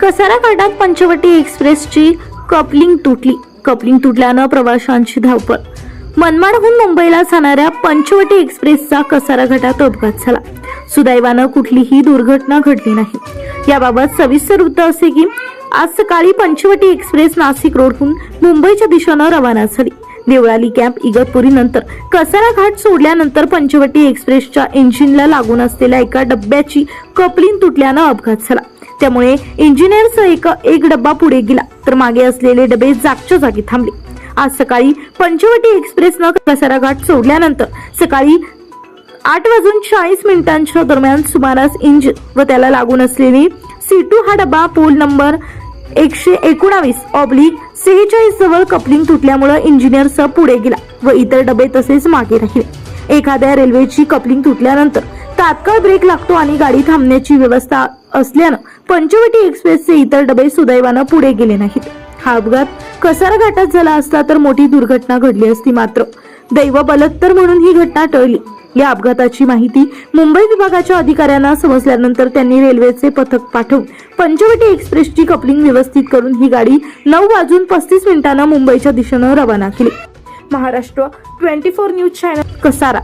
कसारा घाटात पंचवटी एक्सप्रेसची कपलिंग तुटली. कपलिंग तुटल्यानं प्रवाशांची धावपळ. मनमाडहून मुंबईला जाणाऱ्या पंचवटी एक्सप्रेसचा कसारा घाटात अपघात झाला. सुदैवानं कुठलीही दुर्घटना घडली नाही. याबाबत सविस्तर वृत्त असे की आज सकाळी पंचवटी एक्सप्रेस नाशिक रोडहून मुंबईच्या दिशेनं रवाना झाली. देवळाली कॅम्प इगतपुरी नंतर कसारा घाट सोडल्यानंतर पंचवटी एक्सप्रेसच्या इंजिनला लागून असलेल्या एका डब्याची कपलिंग तुटल्यानं अपघात झाला. त्यामुळे इंजिनियरचा एक एक डब्बा पुढे गेला तर मागे असलेले डबे जागच्या जागी थांबले. आज सकाळी पंचवटी एक्सप्रेसनं कसारा घाट सोडल्यानंतर सकाळी आठ वाजून चाळीस मिनिटांच्या दरम्यान सुमारास इंजिन व त्याला लागून असलेली सी टू हा डबा पोल नंबर एकशे एकोणावीस ऑब्लिक सेहेचाळीस जवळ कपलिंग तुटल्यामुळे इंजिनियरसह पुढे गेला व इतर डबे तसेच मागे राहिले. एखाद्या रेल्वेची कपलिंग तुटल्यानंतर तात्काळ ब्रेक लागतो आणि गाडी थांबण्याची व्यवस्था असल्यानं पंचवटी एक्सप्रेसचे इतर डबे सुदैवानं पुढे गेले नाहीत. हा अपघात कसारा घाटात झाला असता तर मोठी दुर्घटना घडली असती मात्र. दैव बलत्तर म्हणून ही घटना टळली. या अपघाताची माहिती मुंबई विभागाच्या अधिकाऱ्यांना समजल्यानंतर त्यांनी रेल्वेचे पथक पाठवून पंचवटी एक्सप्रेसची कपलिंग व्यवस्थित करून ही गाडी नऊ वाजून पस्तीस मिनिटांना मुंबईच्या दिशेनं रवाना केली. Maharashtra twenty four news channel Kasara.